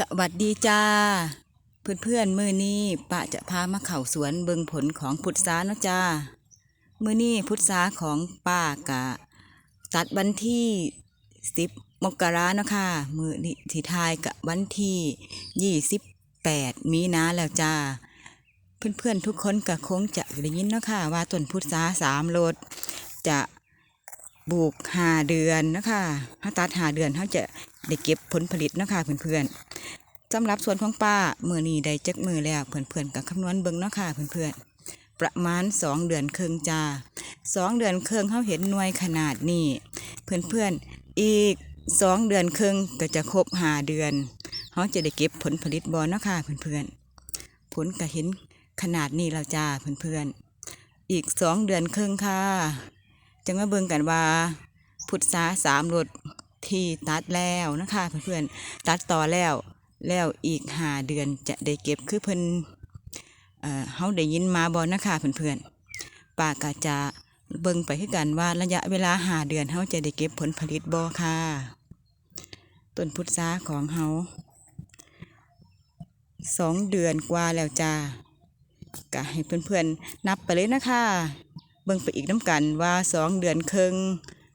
สวัสดีจ้าเพื่อนเพื่อนๆมือนี้ปะจะพามาเข่าสวนเบิงผลของพุทราเนาะจ้ามือนี้พุทราของป้ากะ ตัดวันที่สิบมกราเนาะค่ะ มือนี้ที่ทายกับวันที่ยี่สิบแปดมีนาแล้วจ้า เพื่อนเพื่อนๆทุกคนก็คงจะได้ยินเนาะค่ะว่าต้นพุทราสามโลดจะ ปลูกหาเดือนนะคะถ้าตัดหาเดือนเขาจะได้เก็บผลผลิตนะคะเพื่อนๆสำหรับส่วนของป้าเมื่อนี้ได้จักมือแล้วเพื่อนๆกับคำนวณเบิ่งเนาะค่ะเพื่อนๆประมาณสองเดือนครึ่งจ้าสองเดือนครึ่งเขาเห็นหน่วยขนาดนี้เพื่อนๆอีกสองเดือนครึ่งก็จะครบหาเดือนเขาจะได้เก็บผลผลิตบอเนาะค่ะเพื่อนๆผลก็เห็นขนาดนี้แล้วจ้าเพื่อนๆอีกสองเดือนครึ่งค่ะ จะมาเบิ่งกันว่าพุทธาสามรถที่ตัดแล้วนะคะเพื่อนๆตัดต่อแล้วแล้วอีกหาเดือนจะได้เก็บคือเพิ่นเอ่อเฮาได้ยินมาบอนะคะเพื่อนๆป้าก็จะเบิ่งไปคือกันว่าระยะเวลาหาเดือนเฮาจะได้เก็บผลผลิตบอค่ะต้นพุทราของเฮาสองเดือนกว่าแล้วจ้าก็ให้เพื่อนๆนับไปเลยนะคะ เบิ่งไปอีกน้ำกันว่าสองเดือนครึ่ง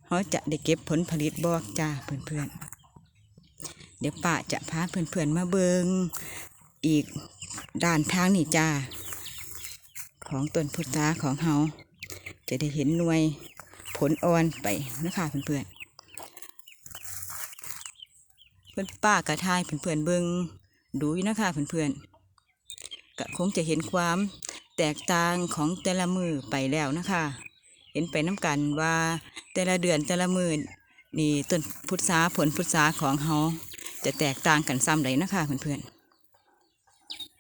เขาจะได้เก็บผลผลิตบอจ้าเพื่อนๆ เดี๋ยวป้าจะพาเพื่อนๆมาเบิงอีกด้านทางนี่จ้า ของต้นพุทราของเฮาจะได้เห็นหน่วยผลอ่อนไปนะคะเพื่อนๆเพื่อนป้ากระทายเพื่อนๆเบิงดูอยู่นะคะเพื่อนๆก็คงจะเห็นความ แตกต่างของแต่ละมือไปแล้วนะคะ เห็นไปน้ำกันว่าแต่ละเดือนแต่ละมือนี่ต้นพุทราผลพุทราของเฮาจะแตกต่างกันซ้ำเลยนะคะเพื่อน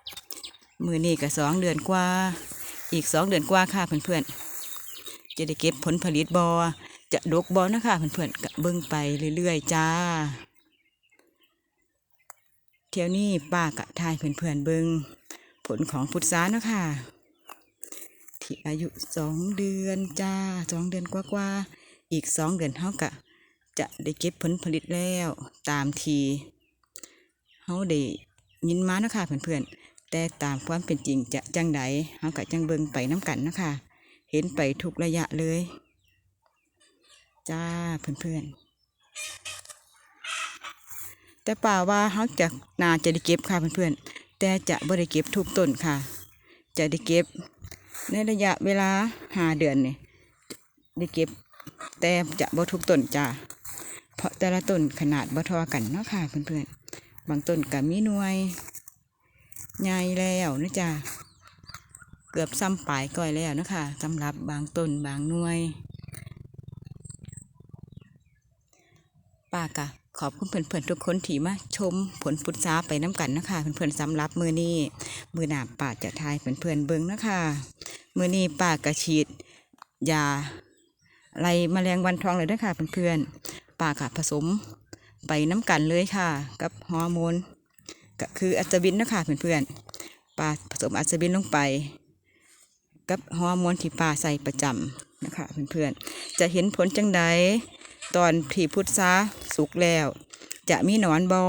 ๆมือนี้ก็สองเดือนกว่า อีกสองเดือนกว่าค่ะเพื่อนๆจะได้เก็บผลผลิตบอจะดกบอนะคะเพื่อนๆก็เบิ่งไปเรื่อยๆจ้าเที่ยวนี้ป้ากะทายเพื่อนๆเบิ่งผลของพุทราเนาะคะ ที่อายุสองเดือนจ้าสองเดือนกว่าๆอีกสองเดือนเท่ากับจะได้เก็บผลผลิตแล้วตามทีเฮาได้ยินมานะคะเพื่อนๆแต่ตามความเป็นจริงจะจังใดเฮาก็จังเบิงไปน้ำกันนะคะเห็นไปทุกระยะเลย จ้าเพื่อนๆแต่ป่าว่าเฮาจะนาจะได้เก็บค่ะเพื่อนๆแต่จะบ่ได้เก็บทุกต้นค่ะ จะได้เก็บ ในระยะเวลาหาเดือนนี่ได้เก็บแต่จะบ่ทุกต้นจ้าเพราะแต่ละต้นขนาดบ่ทอกันเนาะค่ะเพื่อนๆบางต้นก็มีหน่วยใหญ่แล้วนะจ๊ะเกือบซ้ำปลายก้อยแล้วนะคะสำหรับบางต้นบางหน่วยป้ากะขอบคุณเพื่อนๆทุกคนที่มาชมผลพุทราไปน้ำกันนะคะเพื่อนๆสำหรับมือนี้มือหนาป้าจะทายเพื่อนๆเบิ้งนะคะ มือนี้ป้ากระฉีดยาไล่แมลงวันทองเลยด้วยค่ะเพื่อนๆป่าค่ะผสมไปน้ำกันเลยค่ะ กับฮอร์โมนก็คืออัจบินนะคะเพื่อนๆป่าผสมอัจบินลงไป กับฮอร์โมนที่ป่าใส่ประจำนะคะเพื่อนๆจะเห็นผลจังใดตอนผีพุทธาสุกแล้ว จะมีหนอนบอ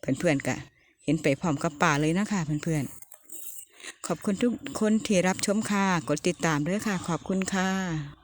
เพื่อนๆกะเห็นไปพร้อมกับป่าเลยนะคะเพื่อนๆ ขอบคุณทุกคนที่รับชมค่ะ กดติดตามด้วยค่ะ ขอบคุณค่ะ